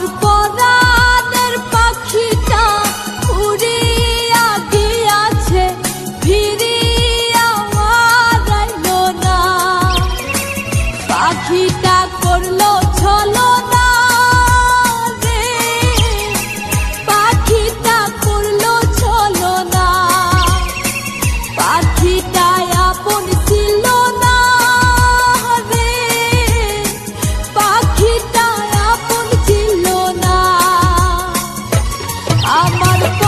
আমার পরাণের পাখিটা উড়িয়া গিয়াছে ফিরিয়া রাইল না। পাখিটা করল ছলো I'm on amar